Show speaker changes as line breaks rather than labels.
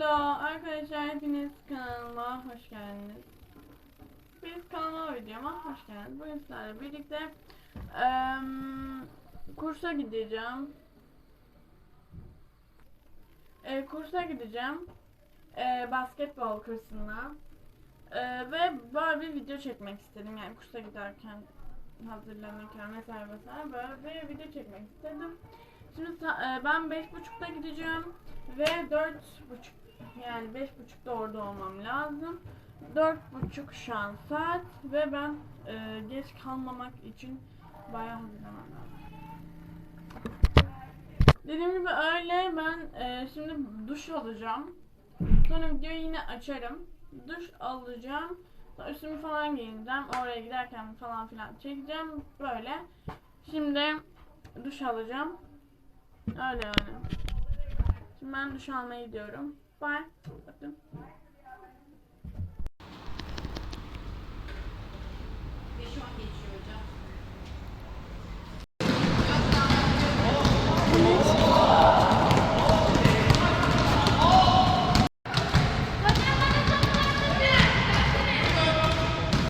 Hello arkadaşlar hepiniz kanalıma hoş geldiniz. Biz kanalıma videoma hoş geldiniz. Bugün sizlerle birlikte eee, kursa gideceğim. E, kursa gideceğim. E, basketbol kursuna. E, ve böyle bir video çekmek istedim. Yani kursa giderken hazırlanırken vesaire vesaire böyle bir video çekmek istedim. Şimdi e, ben beş buçukta gideceğim ve dört buçuk yani beş buçukta orada olmam lazım. Dört buçuk şu saat ve ben e, geç kalmamak için bayağı hazırlamam lazım. Dediğim gibi öyle ben e, şimdi duş alacağım. Sonra videoyu yine açarım. Duş alacağım. Sonra üstümü falan giyineceğim. Oraya giderken falan filan çekeceğim. Böyle. Şimdi duş alacağım. Öyle yani. Şimdi ben duş almaya gidiyorum. Bye. Öptüm.